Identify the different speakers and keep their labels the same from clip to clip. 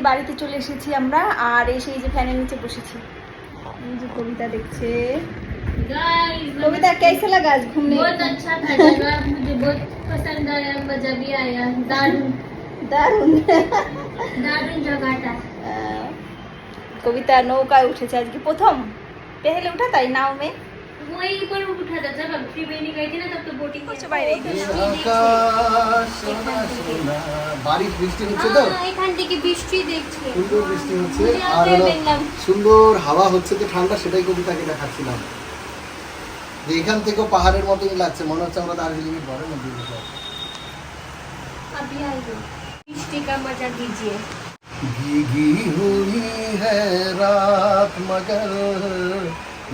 Speaker 1: থেকে বাড়িতে চলে এসেছি আমরা আর এসে এই যে ফ্যানের নিচে বসেছি কবিতা দেখছে কবিতা কেসে ঘুমনে
Speaker 2: বহুত আচ্ছা মুঝে বহুত পছন্দ আয়া মজা ভি আয়া দারুন দারুন দারুন
Speaker 1: কবিতা নৌকায় উঠেছে আজকে প্রথম পেহেলে উঠা তাই নাও মেয়ে
Speaker 2: সুন্দর
Speaker 3: হাওয়া হচ্ছে তো ঠান্ডা সেটাই কবিতাকে দেখাচ্ছিলাম যে এখান থেকে পাহাড়ের মতনই লাগছে মনে হচ্ছে আমরা দার্জিলিং এর পরে নদী
Speaker 2: अभी आइए
Speaker 1: ভিগি
Speaker 3: হুই मजा दीजिए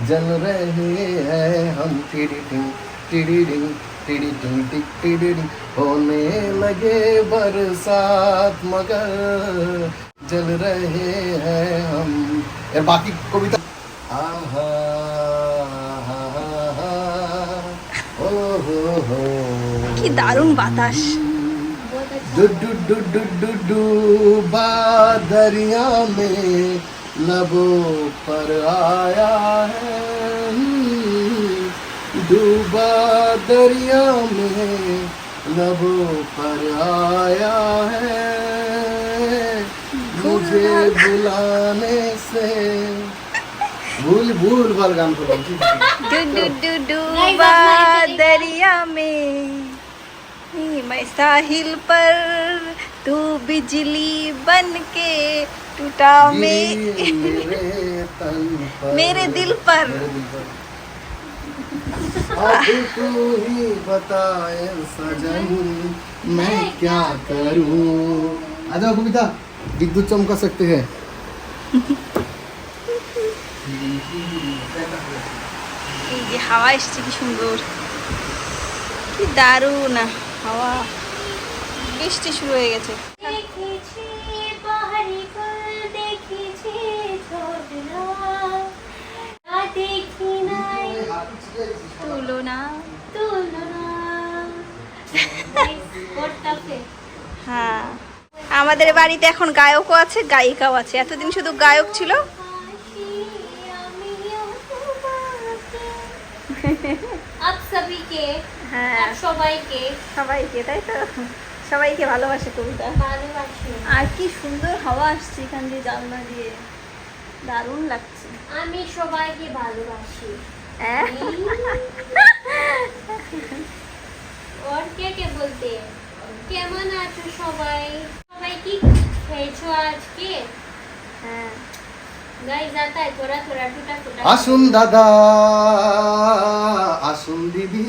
Speaker 3: जल रहे हैं हम टिड़ी टिंग टिड़ी डिंग टिड़ी टिंग टिक टिड़ी डिंग होने लगे बरसात मगर जल रहे हैं हम यार बाकी कविता आहा
Speaker 1: কি দারুণ বাতাস
Speaker 3: ডু ডু ডু ডু ডু ডু বা দরিয়া लबो पर आया है डूबा दरिया में लबो पर आया है मुझे बुलाने से भूल भूल बल गान को
Speaker 1: तो डूबा दरिया में मैं साहिल पर तू बिजली बन के टूटा मेरे मेरे दिल पर
Speaker 3: तू ही बताए सजन मैं क्या करूं आ जाओ कविता विद्युत चमका सकते हैं
Speaker 1: এই যে হাওয়া এসছে কি সুন্দর কি দারুণ হাওয়া বৃষ্টি শুরু হয়ে গেছে
Speaker 2: দেখি নাই
Speaker 1: হ্যাঁ আমাদের বাড়িতে এখন গায়কও আছে গায়িকাও আছে এতদিন শুধু গায়ক ছিল
Speaker 2: হ্যাঁ। সবাইকে
Speaker 1: সবাইকে তাই তো সবাইকে ভালোবাসে কবিতা আর কি সুন্দর হাওয়া আসছে এখান দিয়ে জানলা দিয়ে দারুণ লাগছে
Speaker 2: আমি সবাইকে ভালোবাসি ওর কে কে বলতে কেমন আছো সবাই সবাই কি খেয়েছো আজকে হ্যাঁ
Speaker 3: আসুন দাদা আসুন দিদি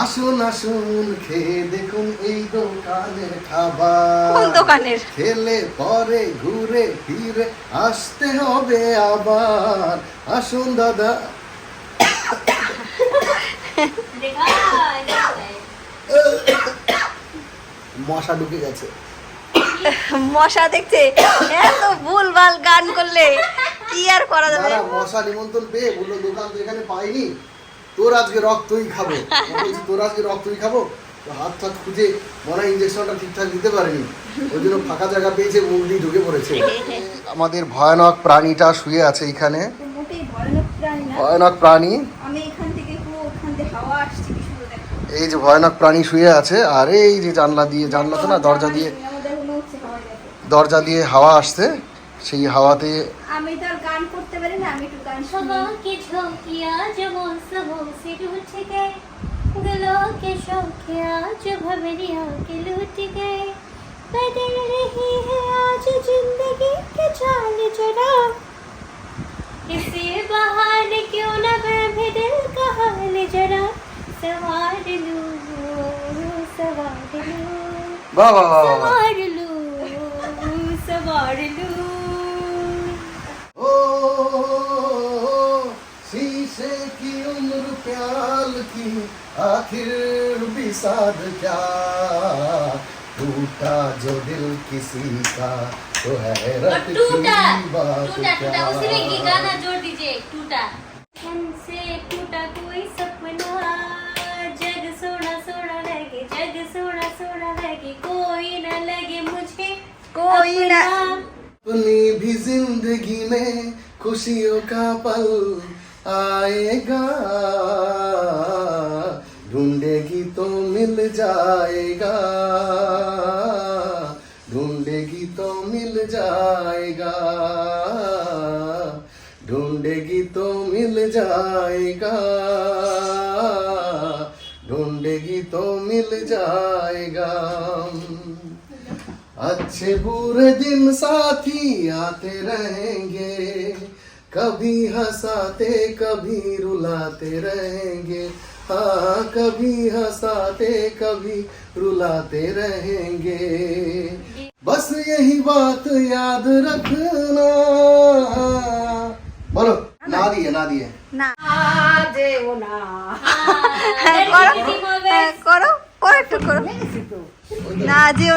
Speaker 3: আসুন আসুন খেয়ে দেখুন এই দোকানের খাবার দোকানের খেলে পরে ঘুরে ফিরে আসতে হবে আবার আসুন দাদা মশা ঢুকে গেছে
Speaker 1: মশা দেখছে এত ভুলভাল গান করলে কি আর করা যাবে
Speaker 3: মশা নিমন্ত্রণ পেয়ে বললো দোকান তো এখানে পাইনি তোর আজকে রক্তই খাবো তোর আজকে রক্তই খাবো হাত হাত খুঁজে মনে ইঞ্জেকশনটা ঠিকঠাক দিতে পারেনি ওই জন্য ফাঁকা জায়গা পেয়েছে মুখ দিয়ে ঢুকে পড়েছে আমাদের ভয়ানক প্রাণীটা শুয়ে আছে এখানে ভয়ানক প্রাণী এই যে ভয়ানক প্রাণী শুয়ে আছে আর এই যে জানলা দিয়ে জানলা তো না দরজা দিয়ে দরজা দিয়ে হাওয়া আসছে সেই হাওয়াতে
Speaker 2: আমি তো গান করতে পারি না আমি একটু গান শুনি কি যেমন কে শোকিয়া কে বদল রহি হে আজ জিন্দগি কে চাল किसी बहाने क्यों न मैं भी जरा सवार लूं सवार
Speaker 3: ओ शीशे की उम्र प्याल की आखिर भी साध क्या टूटा जो दिल किसी का तो हैरत की बात
Speaker 2: क्या उसी में गाना जोड़ दीजिए टूटा हमसे टूटा कोई सपना जग सोना सोना लगे जग सोना सोना लगे कोई ना लगे मुझे
Speaker 1: कोई ना
Speaker 3: अपनी भी जिंदगी में खुशियों का पल आएगा ढूंढेगी तो मिल जाएगा ढूंढेगी तो मिल जाएगा ढूंढेगी तो मिल जाएगा ढूंढेगी तो मिल जाएगा अच्छे बुरे दिन साथी आते रहेंगे कभी हंसाते कभी रुलाते रहेंगे हाँ कभी हंसाते कभी रुलाते रहेंगे बस यही बात याद रखना बोलो हाँ। ना दिए ना दिए हाँ,
Speaker 1: ना
Speaker 2: हाँ।
Speaker 1: करो करो करो ना করো না যেও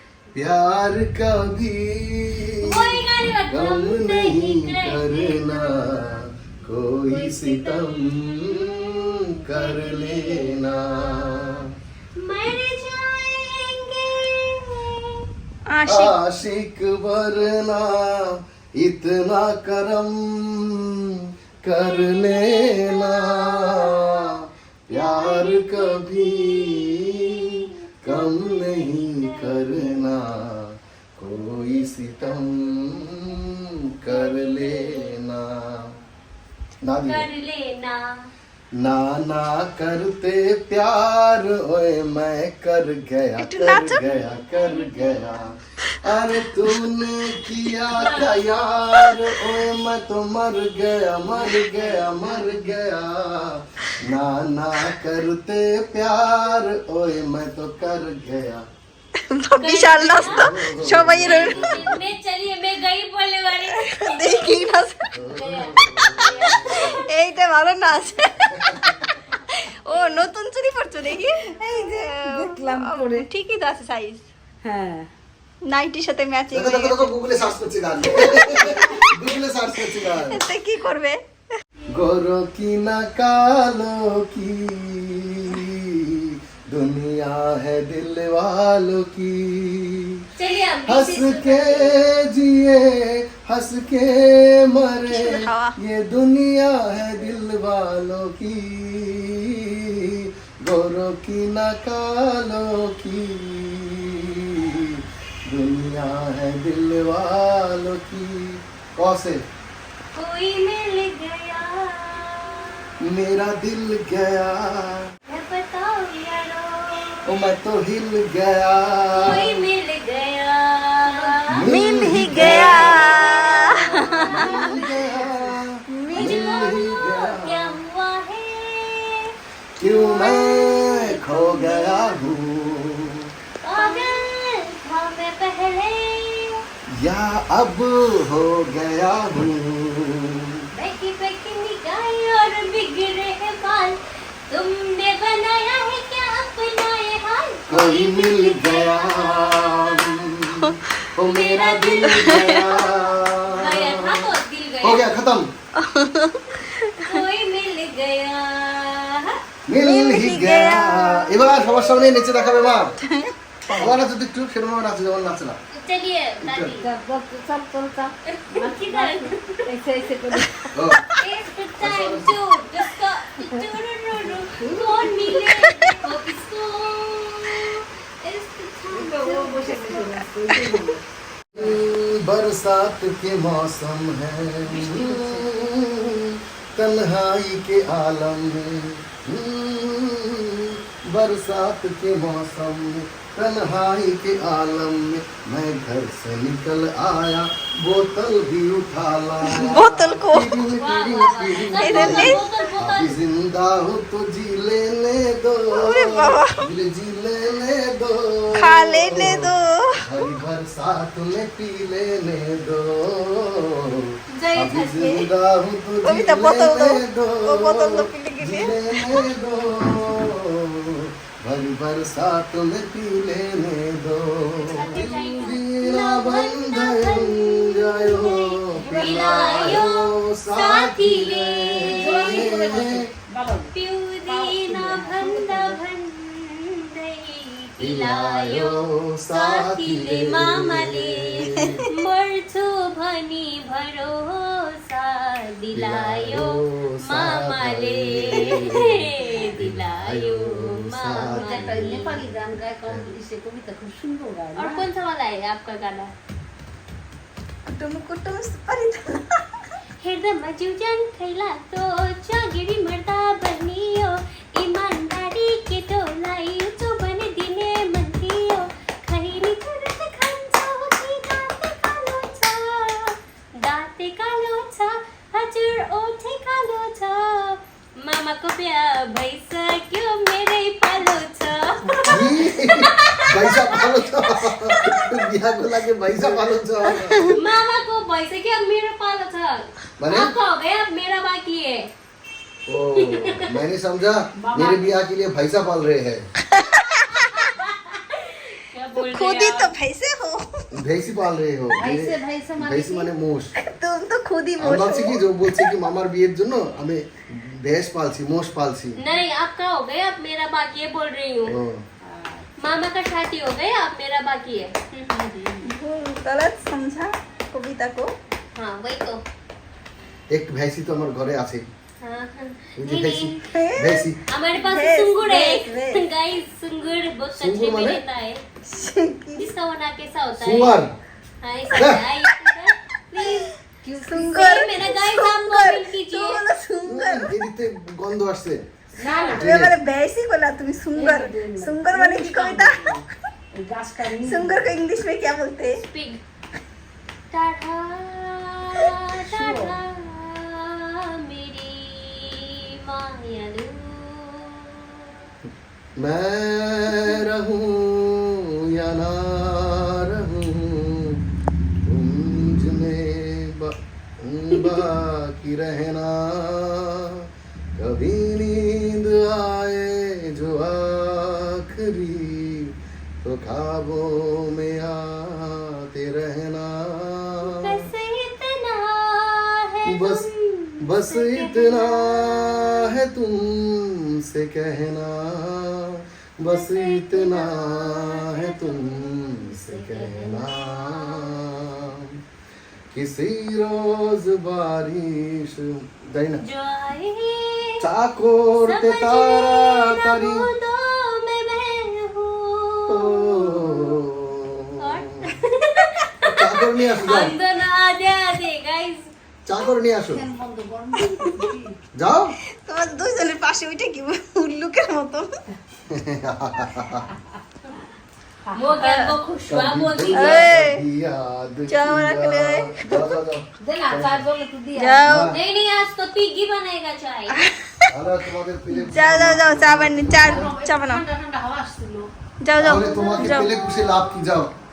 Speaker 3: प्यार कभी कम नहीं करना कोई सितम कर लेना आशिक वरना इतना करम कर लेना प्यार कभी कम नहीं करना कोई सितम कर लेना ना कर लेना ना ना करते प्यार ओए मैं कर गया कर गया कर गया अरे तूने किया था यार ओए मैं तो मर गया मर गया मर गया ना ना करते प्यार ओए मैं तो कर गया
Speaker 1: বিশাল নাস্ত সবাই এইটা ভালো নাচ ও নতুন চুরি পড়ছো দেখি ঠিকই তো আছে সাইজ হ্যাঁ নাইটির সাথে ম্যাচিং
Speaker 3: গুগলে সার্চ করছি গুগলে সার্চ করছি কি করবে গরো কি না কালো কি दुनिया है दिल वालों की हंस के जिए हंस के मरे ये दुनिया है दिल वालों की गोरों की नकालों की दुनिया है दिल वालों की कौसे
Speaker 2: कोई मिल गया
Speaker 3: मेरा दिल गया ओ मैं तो हिल गया
Speaker 2: मिल गया
Speaker 1: मिल ही गया
Speaker 3: क्यों मैं खो गया हूँ या अब हो गया हूँ
Speaker 2: तुमने बनाया है क्या अपना ये हाल
Speaker 3: कोई मिल गया ओ मेरा दिल गया हो गया खत्म
Speaker 2: कोई मिल गया
Speaker 3: মিল হি গয়া এবার সবার সামনে নেচে দেখাবে মা আমার নাচো তো একটু সেরকম আমার নাচো যেমন নাচে না
Speaker 2: চলিয়ে
Speaker 1: দাদি
Speaker 3: बरसात के मौसम है तन्हाई के आलम में बरसात के मौसम में तन्हाई के आलम में मैं घर से निकल आया बोतल भी उठा ला
Speaker 1: बोतल को
Speaker 3: जिंदा हो तो जी लेने दो जी लेने दो
Speaker 1: खा लेने दो
Speaker 3: भाई बरसात में पी लेने दो अभी जिंदा हूँ तो जी दो लेने दो भाई बरसात में पी लेने दो
Speaker 2: पीला बन गयो पिलायो साथी रे पिऊ दीना भंडा भंडा दिलायो साथीले मामाले मर्छु भनी भरोसा दिलायो मामाले दिलायो वाला है आपका गाना हेर्दा मज्यु जान खैला तो चागिरी मर्दा बनियो इमानदार
Speaker 3: मैंने समझा मेरे ब्याह के लिए भैंसा पाल रहे हैं
Speaker 1: खुद ही तो भैंसे हो
Speaker 3: भैंसी पाल रहे हो
Speaker 2: भैंसी माने
Speaker 3: ভেসি মানে মোষ
Speaker 1: তুমি তো খুদই মোষ
Speaker 3: বলছি কি বলছি কি মামার বিয়ের জন্য हमें भैंस पालसी मोष पालसी
Speaker 2: नहीं आप क्या हो गए आप मेरा बाकी है बोल रही हूँ हाँ। मामा का शादी हो गए आप मेरा बाकी है
Speaker 1: गलत समझा कविता को
Speaker 2: हाँ वही तो
Speaker 3: एक भैंसी तो हमारे घरे आ सी
Speaker 2: हमारे पास सुंगुर है तो सुंगुर बहुत अच्छे में रहता है जिसका बना कैसा होता है हाँ, सुंगुर सुंगुर मेरा कीजिए
Speaker 1: बोला सुंगुर
Speaker 3: এদিকে গন্ধ আসছে
Speaker 1: না না को इंग्लिश में क्या बोलते हैं
Speaker 2: पिग टाटा टाटा कामिलू
Speaker 3: मैं रहूं या ना रहूं तुम में बाकी रहना कभी नींद आए जो आखरी तो खाबों में आते रहना
Speaker 2: बस इतना है
Speaker 3: बस बस इतना है तुमसे कहना बस इतना है तुमसे कहना किसी रोज बारिश चाकोर तारा तारी চাকর নিয়ে আসো চাকর নিয়ে আসো যাও
Speaker 1: আমরা দুইজনের পাশে ওইটা কি উল্লুকের মতো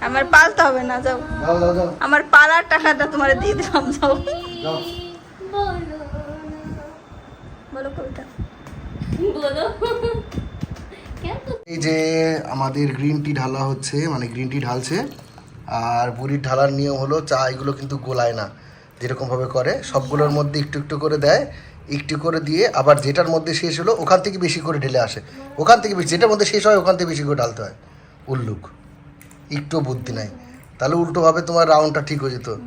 Speaker 1: আমার পালতে হবে না যাও আমার পালার টাকাটা তোমার দিয়ে দিলাম যাও বলো কবিতা
Speaker 2: বলো
Speaker 3: এই যে আমাদের গ্রিন টি ঢালা হচ্ছে মানে গ্রিন টি ঢালছে আর বুড়ির ঢালার নিয়ম হলো চা এগুলো কিন্তু গোলায় না যেরকমভাবে করে সবগুলোর মধ্যে একটু একটু করে দেয় একটু করে দিয়ে আবার যেটার মধ্যে শেষ হলো ওখান থেকে বেশি করে ঢেলে আসে ওখান থেকে বেশি যেটার মধ্যে শেষ হয় ওখান থেকে বেশি করে ঢালতে হয় উল্লুক একটু বুদ্ধি নাই তাহলে উল্টোভাবে তোমার রাউন্ডটা ঠিক হয়ে যেত হ্যাঁ,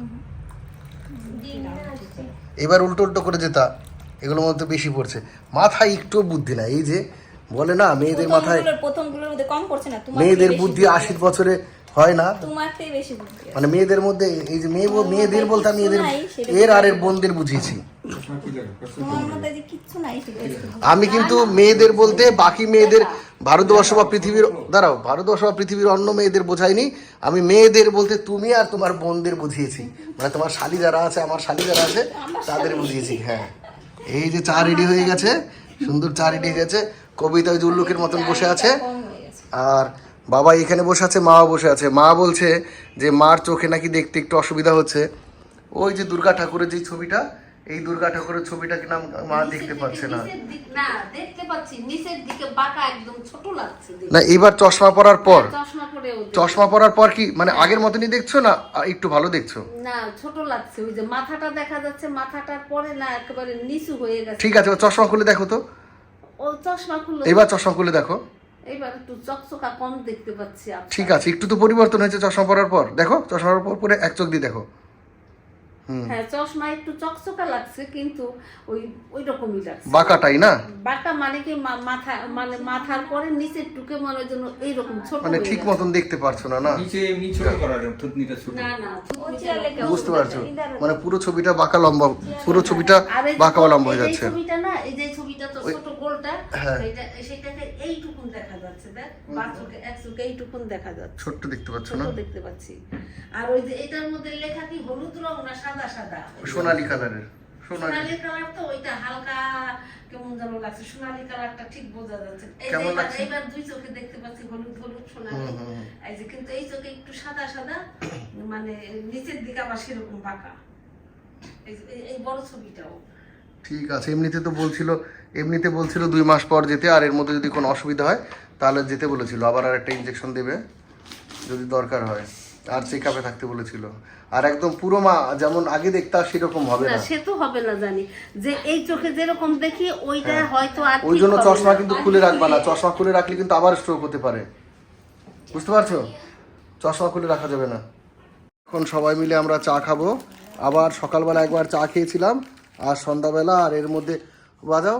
Speaker 3: এবার উল্টো উল্টো করে যেতা এগুলোর মধ্যে বেশি পড়ছে মাথায় একটু বুদ্ধি না এই যে বলে না মেয়েদের মাথায় মেয়েদের বুদ্ধি আশির বছরে হয় না মানে মেয়েদের মধ্যে এই যে মেয়ে মেয়েদের বলতে আমি এদের এর আর এর বোনদের বুঝিয়েছি আমি কিন্তু মেয়েদের বলতে বাকি মেয়েদের ভারতবর্ষ বা পৃথিবীর দাঁড়াও ভারতবর্ষ বা পৃথিবীর অন্য মেয়েদের বোঝাইনি আমি মেয়েদের বলতে তুমি আর তোমার বোনদের বুঝিয়েছি মানে তোমার শালি যারা আছে আমার শালি যারা আছে তাদের বুঝিয়েছি হ্যাঁ এই যে চা রেডি হয়ে গেছে সুন্দর চা রেডি হয়ে গেছে কবিতা ওই মতন হ্যাঁ, বসে হ্যাঁ, আছে আর বাবা এখানে বসে আছে মা বসে আছে মা বলছে যে মার চোখে নাকি দেখতে একটু অসুবিধা হচ্ছে ওই যে দুর্গা ঠাকুরের যে ছবিটা এই দুর্গা ঠাকুরের ছবিটা কিনা মা দেখতে পাচ্ছে না
Speaker 2: না দেখতে পাচ্ছি
Speaker 3: না এবার চশমা পরার পর হ্যাঁ, চশমা পরার পর কি মানে হ্যাঁ। আগের মতনই দেখছো না একটু ভালো দেখছো
Speaker 2: না ছোট লাগছে ওই যে মাথাটা দেখা যাচ্ছে মাথাটার পরে না একেবারে নিচু হয়ে গেছে
Speaker 3: ঠিক আছে চশমা খুলে দেখো তো ও চশমা এবার চশমা খুলে দেখো আচ্ছা। ঠিক আছে একটু তো পরিবর্তন হয়েছে চশমা পরার পর দেখো চশমার পর পরে এক চোখ দিয়ে দেখো
Speaker 2: হ্যাঁ চশমা একটু চকচকা লাগছে কিন্তু ওই ওই রকমই লাগছে বাঁকাটাই না বাঁকা মানে কি মাথা মানে মাথার পরে নিচের টুকে মনে এই রকম ছোট
Speaker 3: মানে ঠিক মতন দেখতে পারছো না না
Speaker 4: নিচে করার থুতনিটা ছোট না
Speaker 2: না
Speaker 3: বুঝতে পারছো মানে পুরো ছবিটা বাঁকা লম্বা পুরো ছবিটা বাঁকা লম্বা হয়ে যাচ্ছে
Speaker 2: ছবিটা না এই যে ছবিটা তো ছোট গোলটা হ্যাঁ। সেটাতে এইটুকুন দেখা যাচ্ছে দেখ বাচুকে একচুকে এইটুকুন দেখা যাচ্ছে
Speaker 3: ছোট দেখতে পাচ্ছ না
Speaker 2: দেখতে পাচ্ছি আর ওই যে এটার মধ্যে লেখা কি হলুদ রং না সাদা সাদা
Speaker 3: সাদা সোনালী কালারের
Speaker 2: সোনালী কালার তো ওইটা হালকা কেমন যেন লাগছে সোনালী কালারটা ঠিক বোঝা যাচ্ছে দুই চোখে দেখতে পাচ্ছি হলুদ হলুদ সোনালী এই যে কিন্তু এই চোখে একটু সাদা সাদা মানে নিচের দিকে আবার সেরকম বাঁকা এই বড় ছবিটাও
Speaker 3: ঠিক আছে এমনিতে তো বলছিল এমনিতে বলছিল দুই মাস পর যেতে আর এর মধ্যে যদি কোনো অসুবিধা হয় তাহলে যেতে বলেছিল আবার আর একটা ইঞ্জেকশন দেবে যদি দরকার হয় আর চেক আপে থাকতে বলেছিল আর একদম পুরো মা যেমন আগে দেখতাম সেরকম হবে না
Speaker 2: সে তো হবে না জানি যে এই চোখে যেরকম দেখি ওইটা হ্যাঁ। হয়তো আর
Speaker 3: ওই জন্য চশমা কিন্তু খুলে রাখবা না চশমা খুলে রাখলে কিন্তু আবার স্ট্রোক হতে পারে বুঝতে পারছো চশমা খুলে রাখা যাবে না এখন সবাই মিলে আমরা চা খাবো আবার সকালবেলা একবার চা খেয়েছিলাম আর সন্ধ্যাবেলা আর এর মধ্যে বাজাও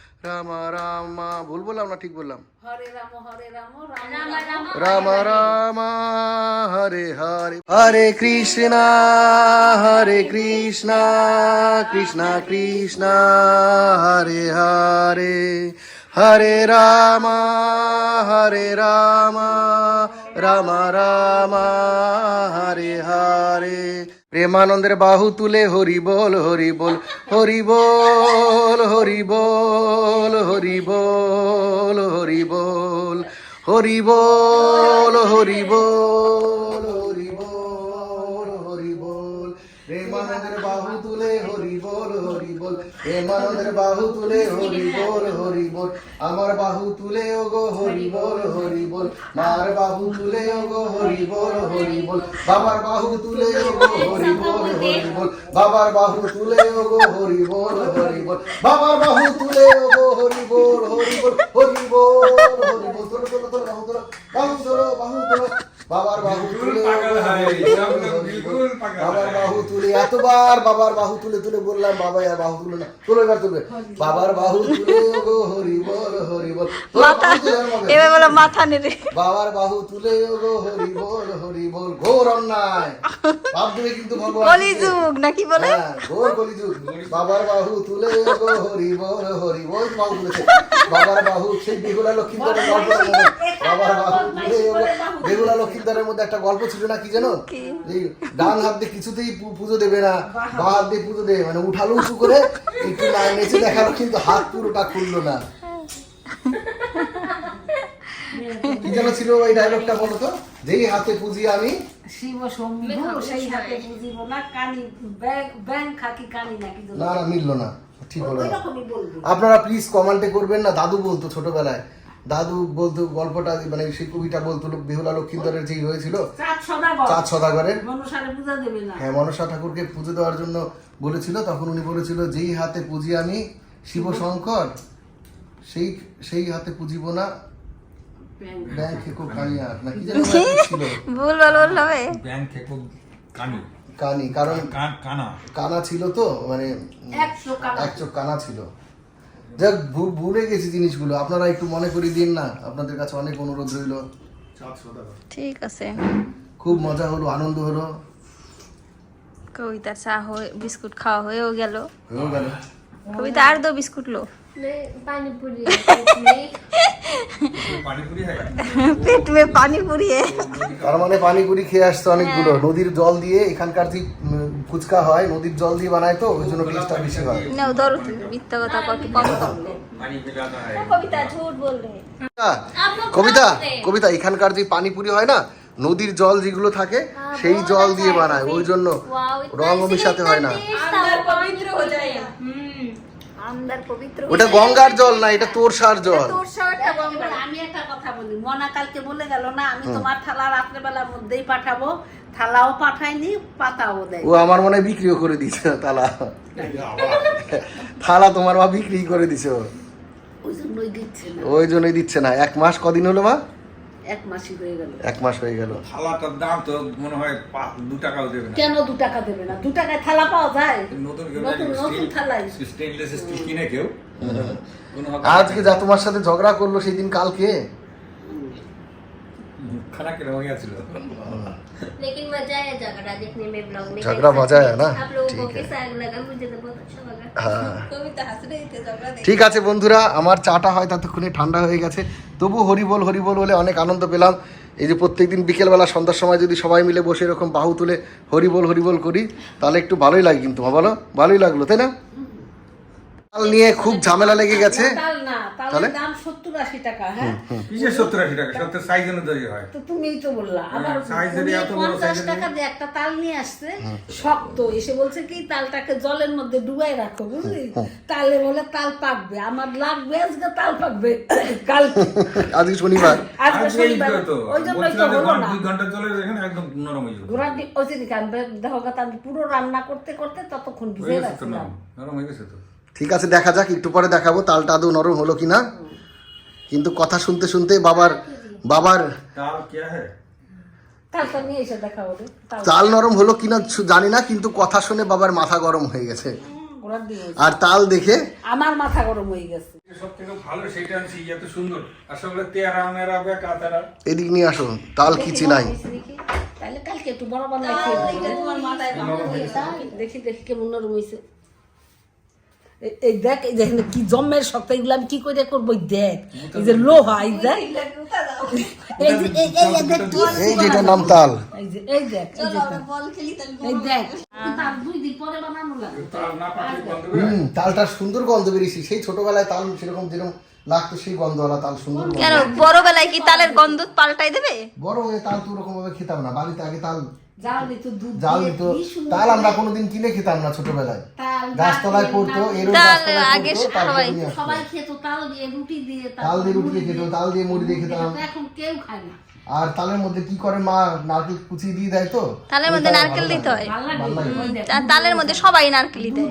Speaker 3: রাম রাম মা ভুল বললাম না ঠিক বললাম রাম রাম হরে হরে হরে কৃষ্ণ হরে কৃষ্ণ কৃষ্ণ কৃষ্ণ হরে হরে হরে রাম হরে রাম রাম রাম হরে হরে প্রেমানন্দের বাহু তুলে হরি বল হরি বল হরি বল হরি বল হরি বল হরি বল হরি বল হরি বল প্রেমানন্দের বাহু তুলে হরি বল হরি বল আমার বাহু তুলে ও গো হরি বল হরি বল মার বাহু তুলে ও গো হরি বল হরি বল বাবার বাহু তুলে ও গো হরি বল হরি বল বাবার বাহু তুলে ও গো হরি বল হরি বল বাবার বাহু তুলে ও গো হরি বল হরি বল হরি বল হরি বল তোলো তোলো তোলো বাহু তোলো বাহু তোলো বাহু তোলো বাবার বাহু
Speaker 4: তুলে বাবার
Speaker 3: বাহু তুলে এতবার বাবার বাহু তুলে তুলে বললাম বাবা আর বাহু তুলে না তুলে না তুলে বাবার বাহু তুলে গো হরি বল হরি বল
Speaker 1: মাথা এবার বলো মাথা নেড়ে
Speaker 3: বাবার বাহু তুলে গো হরি বল হরি বল ঘোর অন্যায় বাপ দেবে কিন্তু ভগবান
Speaker 1: কলিযুগ নাকি বলে হ্যাঁ, ঘোর কলিযুগ বাবার বাহু তুলে গো হরি বল হরি বল বাহু বাবার বাহু সেই বেগুলা লক্ষ্মী বাবার বাহু তুলে বেগুলা লক্ষ্মী তহসিলদারের মধ্যে একটা গল্প ছিল না কি যেন ডান হাত দিয়ে কিছুতেই পুজো দেবে না বা হাত দিয়ে পুজো দেবে মানে উঠালো উঁচু করে একটু লাইন এসে দেখালো কিন্তু হাত পুরোটা খুললো না কি যেন ছিল ওই ডায়লগটা বলো তো যেই হাতে পুঁজি আমি না না মিললো না ঠিক হলো আপনারা প্লিজ কমেন্টে করবেন না দাদু বলতো ছোটবেলায় দাদু বলতো গল্পটা মানে সেই কবিটা বলতো বেহুলা লক্ষ্মীধরের যেই হয়েছিল চাঁদ করে হ্যাঁ মনসা ঠাকুরকে পুজো দেওয়ার জন্য বলেছিল তখন উনি বলেছিল যেই হাতে পুজি আমি শিব শঙ্কর সেই সেই হাতে পুজিব না ব্যাংক খেকো কানি আর না কি জানি ভুল ব্যাংক খেকো কানি কানি কারণ কানা কানা ছিল তো মানে এক চোখ কানা ছিল যাক ভুলে গেছি জিনিসগুলো আপনারা একটু মনে করিয়ে দিন না আপনাদের কাছে অনেক অনুরোধ রইল ঠিক আছে খুব মজা হলো আনন্দ হলো কবিতার চা হয়ে বিস্কুট খাওয়া হয়েও গেল হয়েও গেল কবিতা আর দো বিস্কুট লো পানিপুরি পেট তার মানে পানিপুরি খেয়ে আসছে অনেকগুলো হ্যাঁ। নদীর জল দিয়ে এখানকার যে ফুচকা হয় নদীর জল দিয়ে বানায় তো ওই জন্য টেস্টটা বেশি হয় না ধরো মিথ্যা কথা কত কম কবিতা ঝুট কবিতা কবিতা এখানকার যে পানিপুরি হয় না নদীর জল যেগুলো থাকে হ্যাঁ, সেই জল দিয়ে বানায় ওই জন্য রঙও মিশাতে হয় না পবিত্র হয়ে যায় ওটা গঙ্গার জল না এটা তোরসার জল আমি একটা কথা বলি মনা কালকে বলে গেল না আমি তোমার থালা রাত্রে বেলার মধ্যেই পাঠাবো থালাও পাঠাইনি পাতাও দেয় ও আমার মনে বিক্রিও করে দিছে থালা থালা তোমার মা বিক্রি করে দিছে ওই জন্যই দিচ্ছে না ওই জন্যই দিচ্ছে না এক মাস কদিন হলো মা এক মাস হয়ে গেল থালাটার দাম তো মনে হয় দু টাকাও দেবে না কেন দু টাকা দেবে না দু টাকায় থালা পাওয়া যায় নতুন নতুন নতুন থালাই স্টেনলেস স্টিল কিনে কেউ আজকে যা তোমার সাথে ঝগড়া করলো সেদিন কালকে अच्छे लोग लेकिन मजा आया झगड़ा देखने में ब्लॉग में झगड़ा मजा आया ना आप लोगों को कैसा लगा मुझे तो बहुत अच्छा लगा হ্যাঁ ঠিক আছে বন্ধুরা আমার চাটা হয় ততক্ষণে ঠান্ডা হয়ে গেছে তবু হরিবল হরিবল বলে অনেক আনন্দ পেলাম এই যে প্রত্যেকদিন বিকেলবেলা সন্ধ্যার সময় যদি সবাই মিলে বসে এরকম বাহু তুলে হরিবল হরিবল করি তাহলে একটু ভালোই লাগে কিন্তু বলো ভালোই লাগলো তাই না তাল নিয়ে খুব ঝামেলা লেগে গেছে তাল না তালের দাম 70 80 টাকা হ্যাঁ কিসে 70 80 টাকা 70 সাইজ অনুযায়ী হয় তো তুমি তো বললা হ্যাঁ, আবার সাইজ এর এত বড় সাইজ 50 টাকা দিয়ে একটা তাল নিয়ে আসছে শক্ত এসে বলছে কি তালটাকে জলের মধ্যে ডুবাই রাখো বুঝলি তালে বলে তাল পাকবে আমার লাগবে আজকে তাল পাকবে কাল আজকে শনিবার আজকে শনিবার তো ওই জন্য তো হলো না 2 ঘন্টা চলে এখানে একদম নরম হয়ে গেল ঘোড়া দি ওই কাম দেখো পুরো রান্না করতে করতে ততক্ষণ ভিজে গেছে নরম হয়ে গেছে তো ঠিক আছে দেখা যাক একটু পরে দেখাবো তালটা আদৌ নরম হলো কি না কিন্তু কথা শুনতে শুনতে বাবার বাবার তাল হ্যাঁ? নরম হলো কিনা জানি না কিন্তু কথা শুনে বাবার মাথা গরম হয়ে গেছে আর তাল দেখে আমার মাথা গরম হয়ে গেছে ইয়ে, এদিক নিয়ে তাল দেখি দেখি কেমন এই দেখ এই দেখ কি জম্মের শক্ত এগুলো আমি কি করে করবো দেখ এই যে লোহা এই দেখ এই যেটা নাম তাল এই যে এই দেখ এই দেখ তালটা সুন্দর গন্ধ বেরিয়েছে সেই ছোটবেলায় তাল সেরকম যেরকম লাগতো সেই গন্ধওয়ালা তাল সুন্দর কেন বড়বেলায় কি তালের গন্ধ পাল্টাই দেবে বড় হয়ে তাল তো ওরকম ভাবে খেতাম না বাড়িতে আগে তাল কোনোদিন কিনে খেতাম না খেত দিয়ে মুড়ি খেতাম আর তালের মধ্যে কি করে মা নারকেল কুচি দিয়ে দেয় তো তালের মধ্যে নারকেল দিতে হয় তালের মধ্যে সবাই নারকেল দিতে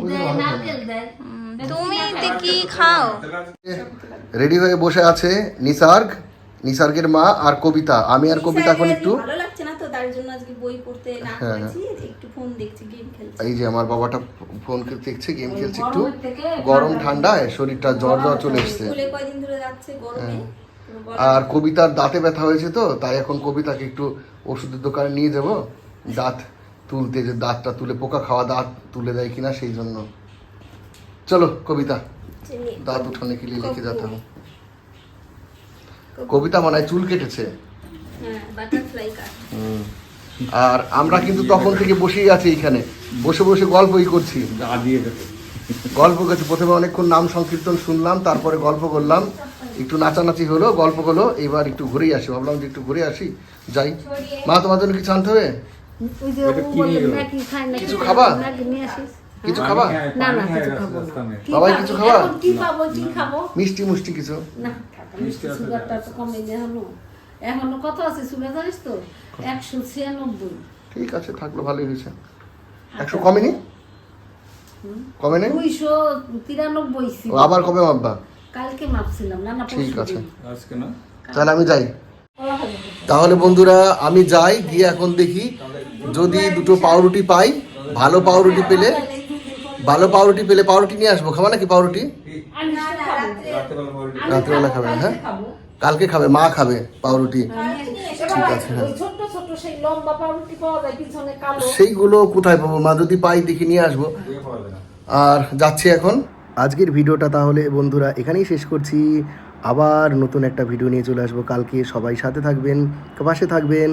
Speaker 1: তুমি কি খাও রেডি হয়ে বসে আছে নিসার্গ নিসার্গের মা আর কবিতা আমি আর কবিতা এখন একটু ভালো লাগছে না তো তার জন্য আজকে বই পড়তে না হ্যাঁ। করেছি একটু ফোন দেখছি গেম খেলছি এই যে আমার বাবাটা ফোন দেখছে গেম খেলছে একটু গরম ঠান্ডায় শরীরটা জ্বর জ্বর চলে এসেছে কয়দিন ধরে যাচ্ছে গরমে হ্যাঁ। আর কবিতার দাঁতে ব্যথা হয়েছে তো তাই এখন কবিতাকে একটু ওষুধের দোকানে নিয়ে যাব দাঁত তুলতে যে দাঁতটা তুলে পোকা খাওয়া দাঁত তুলে দেয় কিনা সেই জন্য চলো কবিতা দাঁত উঠানে কি লিখে যেতে হবে কবিতা মানে চুল কেটেছে হ্যাঁ, আর আমরা কিন্তু তখন থেকে বসেই আছি এখানে বসে বসে গল্পই করছি গল্প করছি প্রথমে অনেকক্ষণ নাম সংকীর্তন শুনলাম তারপরে গল্প করলাম একটু নাচানাচি হলো গল্প হলো এবার একটু ঘুরেই আসি ভাবলাম যে একটু ঘুরে আসি যাই মা তোমার জন্য কিছু আনতে হবে কিছু খাবা হ্যাঁ। কিছু খাবা হ্যাঁ, বাবাই কিছু খাবা মিষ্টি মুষ্টি কিছু না এখনো কত আছে সুগার জানিস তো একশো ছিয়ানব্বই ঠিক আছে থাকলো ভালোই হয়েছে একশো কমেনি কমেনি দুইশো তিরানব্বই আবার কবে মাপবা কালকে মাপছিলাম না না ঠিক আছে আজকে না তাহলে আমি যাই তাহলে বন্ধুরা আমি যাই গিয়ে এখন দেখি যদি দুটো পাউরুটি পাই ভালো পাউরুটি পেলে ভালো পাউরুটি পেলে পাউরুটি নিয়ে আসবো খাবা নাকি পাউরুটি রাত্রেবেলা খাবে হ্যাঁ কালকে খাবে মা খাবে পাউরুটি ঠিক আছে হ্যাঁ সেইগুলো কোথায় পাবো মা যদি পাই দেখি নিয়ে আসবো আর যাচ্ছি এখন আজকের ভিডিওটা তাহলে বন্ধুরা এখানেই শেষ করছি আবার নতুন একটা ভিডিও নিয়ে চলে আসবো কালকে সবাই সাথে থাকবেন পাশে থাকবেন